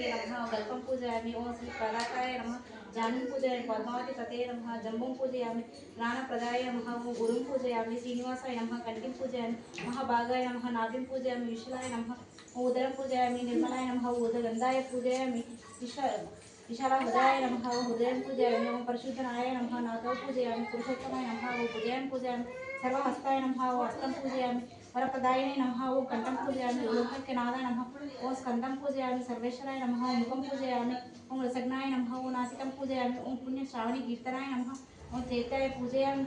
गणपति नमः कल्पं पूजयामि ओम श्री प्रदाताय नमः जानूं पूजयामि पद्मावती पतये नमः जम्बुं पूजयामि प्राणप्रदाय नमः ओम गुरुं पूजयामि श्रीनिवासाय नमः कण्ठिं पूजयामि महाभागाय नमः नाभिं पूजयामि विशालाय नमः ओम उदरं पूजयामि निर्मलाय नमः उदगन्धाय पूजयामि विश्व विशालहृदयाय नमः ओम हृदयं पूजयामि ओम परिशुद्धनाय नमः नाथौ पूजयामि पुरुषोत्तमाय नमः ओम पूजयामि पूजयामि सर्वहस्ताय नमः ओम हस्तं पूजयामि वरप्रदायिने नमः ओम कण्ठं पूजयामि लोकैक्यनाथाय नमः ओम स्कन्दं पूजयामि सर्वेश्वराय नमः ओम मुखं पूजयामि ओम रसज्ञाय नमः ओम नासिकं पूजयामि ओम पुण्यश्रावणी कीर्तनाय नमः ओम चैत्याय पूजयामि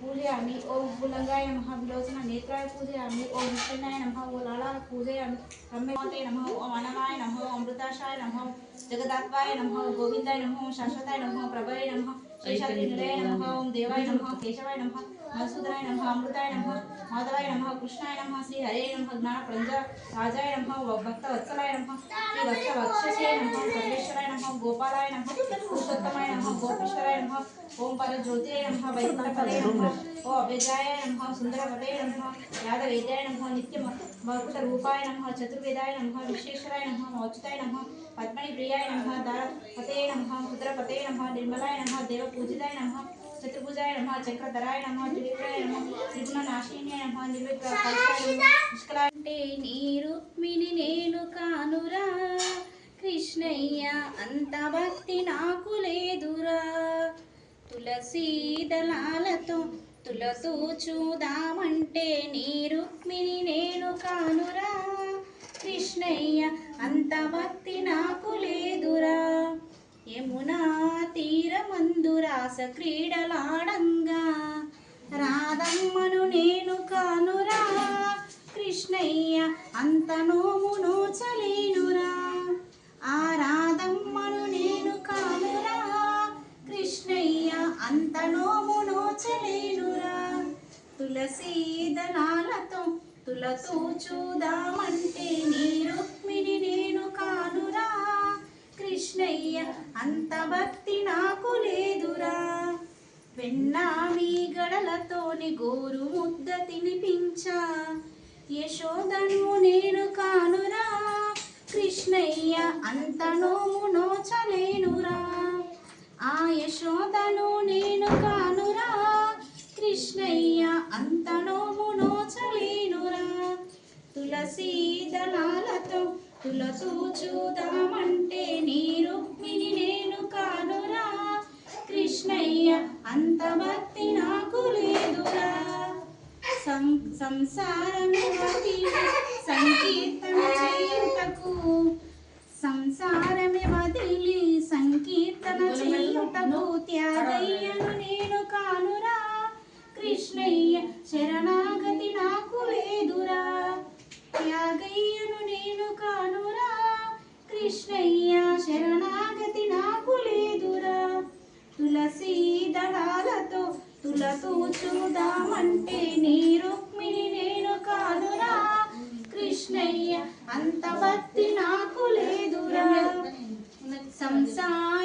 पूजयामि ओम भूलङ्गाय नमः विलोचन नेत्राय पूजयामि ओम विष्णुनाय नमः ओम लालाय पूजयामि रम्यवते नमः ओम अनवाय नमः ओम अमृताशाय नमः ओम जगदात्वाय नमः ओम गोविन्दाय नमः ओम शाश्वताय नमः ओम प्रभवे नमः शेषाद्रिनिलयाय नमः, केशवाय नमः, मधुसूदनाय अमृताय नमः, माधवाय नमः, कृष्णाय नमः श्री हरे नमः ज्ञानप्रंज राजाय नमः, भक्तवत्सलाय नमः श्री वत्सवक्षसे नमः सर्वेश्वराय नमः, गोपालाय नमः, पुरुषोत्तमाय नमः, गोपेश्वराय नमः ओम परज्योतिरे नमः वैकुण्ठपदे नमः ओम अभेजाय नमः सुन्दरपदे नमः, यादवेद्याय नमः, नित्यम भक्तरूपाय नमः, चतुर्वेदाय नमः, विश्वेश्वराय नमः अच्युताय नमः, पद्मनिप्रियाय नमः दारपते नमः रुद्रपते नमः, निर्मलाय नमः పూజితాయ నమ చతుర్భుజాయ నమ చక్రధరాయ నమ త్రిపురాయ నమ త్రిపుణనాశిన్యాయ నమ నిర్విఘ్నాయ నీరు మిని రుక్మిణి నేను కానురా కృష్ణయ్య అంత భక్తి నాకు లేదురా. తులసి దళాలతో తులతో చూదామంటే నీ రుక్మిణి నేను కానురా కృష్ణయ్య అంత భక్తి నాకు లేదురా. యమునా తీరమందు రాస క్రీడలాడంగా. రాధమ్మను నేను కానురా. కృష్ణయ్య అంత నోము నోచలేనురా ఆ రాధమ్మను నేను కానురా. కృష్ణయ్య అంత నోము నోచలేనురా తులసీ తులతో చూద వెన్నా గడలతోని గోరు ముద్ద తినిపించా. యశోదను నేను కానురా. కృష్ణయ్య అంత నోము నోచలేనురా ఆ యశోదను నేను కానురా. కృష్ణయ్య అంత నోము నోచలేనురా తులసీ దళాలతో తులతూ చూదామంటే నీరు రుక్మిణి నేను కానురా కృష్ణయ్య అంత భక్తి నాకు లేదురా. సంసారం సంకీర్త తులతూ చూదామంటే నీ రుక్మిణి నేను కాదురా. కృష్ణయ్య అంత భక్తి నాకు లేదురా. సంసార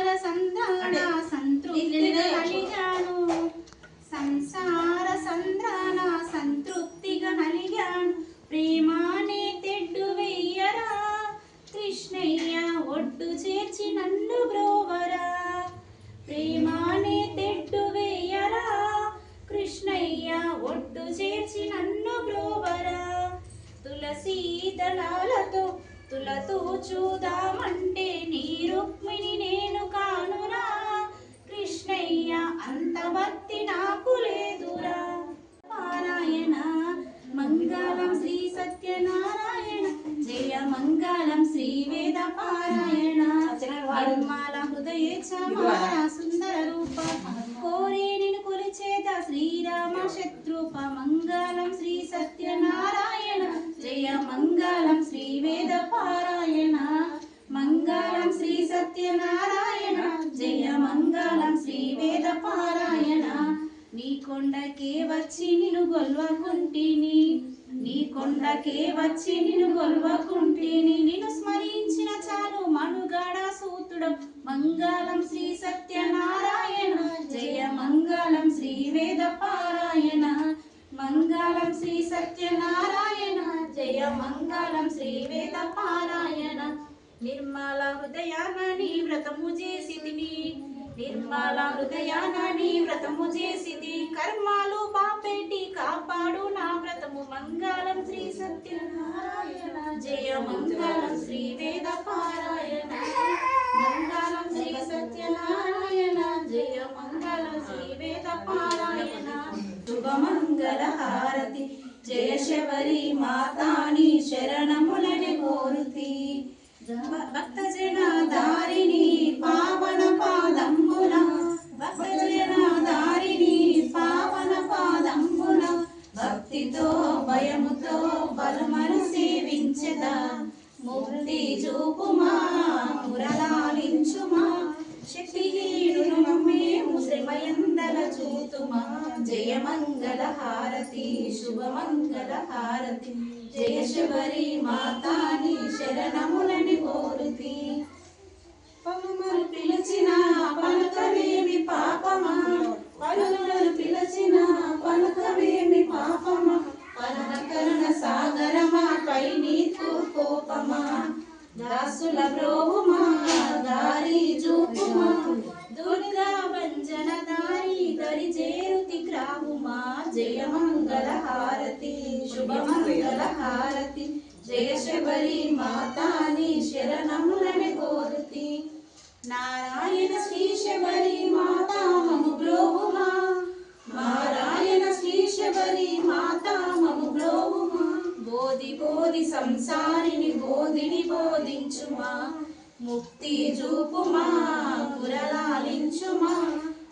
కొల్వకుంటిని గొల్వకుంటిని నీ కొండకే వచ్చి నిన్ను గొల్వకుంటిని నిన్ను స్మరించిన చాలు మనుగడ సూతుడం. మంగళం శ్రీ సత్యనారాయణ జయ మంగళం శ్రీ వేద పారాయణ మంగళం శ్రీ సత్యనారాయణ జయ మంగళం శ్రీ వేద పారాయణ నిర్మల హృదయాన నీ వ్రతము చేసితిని నిర్మల హృదయాన నీ వ్రతము చేసితి. కర్మాలు బాపెట్టి కాపాడు నా వ్రతము. మంగళం శ్రీ సత్యనారాయణ. జయ మంగళం శ్రీ వేద పార జయ మంగళ హారతి శుభ హారతి జయ శబరి మాతాని శరణములని కోరుతి పలుమరు పిలిచిన పలకవేమి పాపమా పలుమరు పిలిచిన పలకవేమి పాపమా పలకరణ సాగరమా పై నీకు కోపమా దాసుల బ్రో చేరుతి జయ మంగళ హారతి శుభ మంగళ హారతి జయ శబరి మాతాని శరణములని కోరుతి. నారాయణ శ్రీ శబరి మాతా మము బ్రోహుమా నారాయణ శ్రీ శబరి మాతా మము బ్రోహుమా బోధి బోధి సంసారిని బోధిని బోధించుమా ముక్తి చూపుమా కురలాలించుమా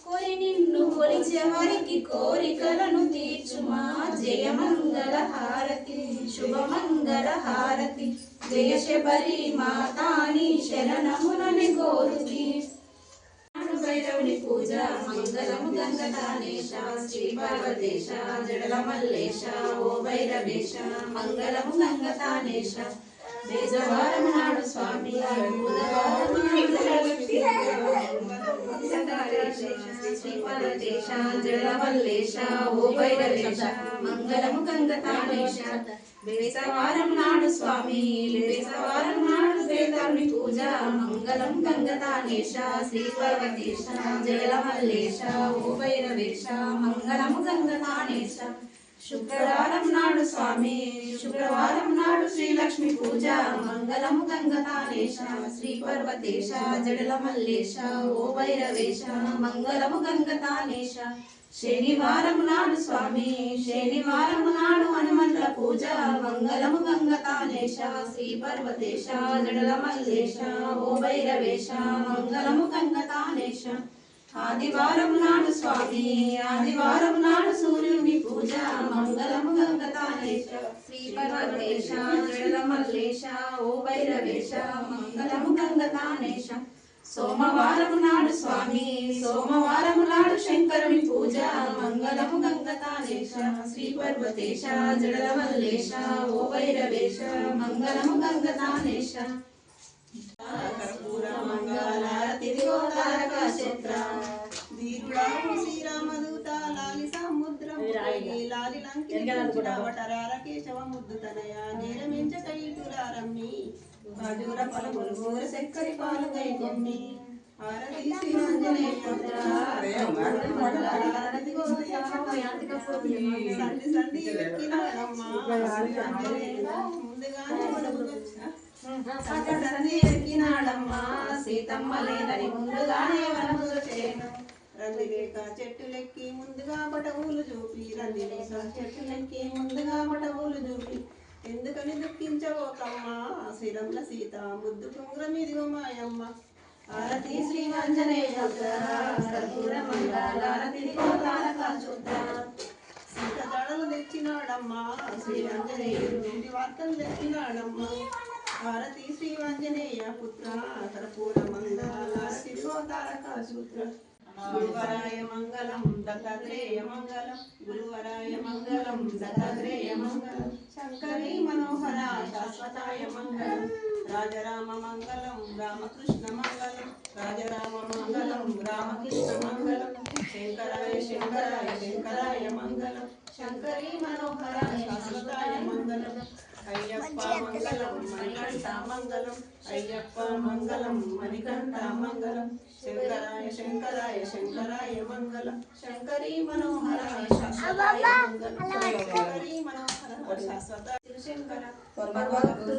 కోరి నిన్ను కొలిచే వారికి కోరికలను తీర్చుమా? జయమంగళ హారతి శుభమంగళ హారతి. జయ శబరి మాతాని శరణమునని కోరుతి. భైరవుని పూజ మంగళము గంగదానేశ శ్రీ పార్వతేశ జడల మల్లేశ ఓ భైరవేశ మంగళము గంగతానేశ. బేజవారం నాడు స్వామి బుధవారం నాడు సంకటేశ, శ్రీ మంగళము గంగదానేశ బేసవారం నాడు స్వామి బేసవారం నాడు వేదాన్ని పూజ మంగళం గంగతానేష శ్రీ పార్వతీశ జగల ఓ మంగళము గంగతానేష శుక్రవారం నాడు స్వామి శుక్రవారం నాడు శ్రీలక్ష్మి పూజ మంగళము గంగతానేశ శ్రీ పర్వతేశ జడల మల్లేశ ఓ భైరవేశ మంగళము గంగతానేశ. శనివారం నాడు స్వామి శనివారం నాడు హనుమంతుల పూజ మంగళము గంగతానేశ శ్రీ పర్వతేశ జడల మల్లేశ ఓ భైరవేశ మంగళము గంగతానేశ. ఆదివారం నాడు స్వామి ఆదివారం నాడు సూర్యుని పూజ మంగళము గంగతానేశ శ్రీ పర్వతేశ జడల మల్లేశ ఓ భైరవేశ మంగళము గంగతానేశ సోమవారం నాడు స్వామి సోమవారం నాడు శంకరుని పూజ మంగళము గంగతానేశ శ్రీ పర్వతేశ జడలమల్లేశ ఓ భైరవేశ మంగళము గంగతానేశ కర్పూర మంగళారతి తారక చిత్ర లాలి లంకివటరార కేశవ ముద్దు తనయ నేరమించ కైటురారమ్మి. ఖజూర పలుకులు గోర చక్కరి పాలు గై కొమ్మి. ఆరతి శ్రీ ఆంజనేయ పుత్ర ఆరతి సంధి సంధి ఎక్కినాడమ్మ. ఆంజనేయుడు ముందుగానే వనముకొచ్చా. సంధి వనముకొచ్చేను రందిలేక చెట్టులెక్కి ముందుగా బటవులు చూపి. రందిలేక చెట్టులెక్కి ముందుగా బటవులు చూపి. ఎందుకని దుఃఖించబోకమ్మా శ్రీరంల సీత ముద్దు కుంగురం ఇదిగో మాయమ్మ. ఆరతి శ్రీ సీత దడలు తెచ్చినాడమ్మా శ్రీ ఆంజనేయుడు ఇంటి వార్తలు తెచ్చినాడమ్మా. భారతి శ్రీ ఆంజనేయ పుత్ర కర్పూర మంగళారతి తారక సూత్ర గురువరాయ మంగళం దత్తాత్రేయ మంగళం గురువరాయ మంగళం దత్తాత్రేయ మంగళం శంకరీ మనోహర శాశ్వతాయ మంగళం రాజరామ మంగళం రామకృష్ణ మంగళం రాజరామ మంగళం రామకృష్ణ మంగళం శంకరాయ శంకరాయ శంకరాయ మంగళం శంకరీ మనోహర శాశ్వతాయ మంగళం అయ్యప్ప మంగళం మణికంఠ మంగళం అయ్యప్ప మంగళం మణికంఠ మంగళం శంకరాయ శంకరాయ శంకరాయ మంగళం శంకరీ మనోహర శాశ్వతాయ మంగళం శంకరీ మనోహర శాశ్వత శంకర పరమభక్తులు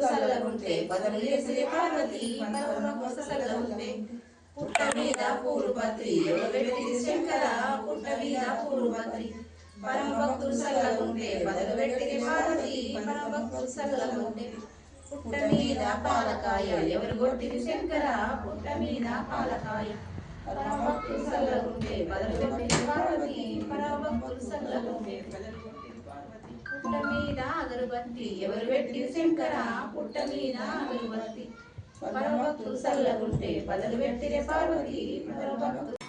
పార్వతి పుట్ట మీద పూర్వపత్రి ఎవరు శంకర పుట్ట మీద పూర్వపత్రి. బదులు పెట్టిన పార్వతి పుట్ట మీద పాలకాయ ఎవరు శంకర పుట్ట మీద పాలకాయ. బదులు పెట్టిన పార్వతి పుట్ట మీద అగరుబత్తి ఎవరు పెట్టి శంకర పుట్ట మీద అగరుబత్తి. పరమభక్తులు సల్లగుంటే బదులు పెట్టిరే పార్వతి పరమభక్తులు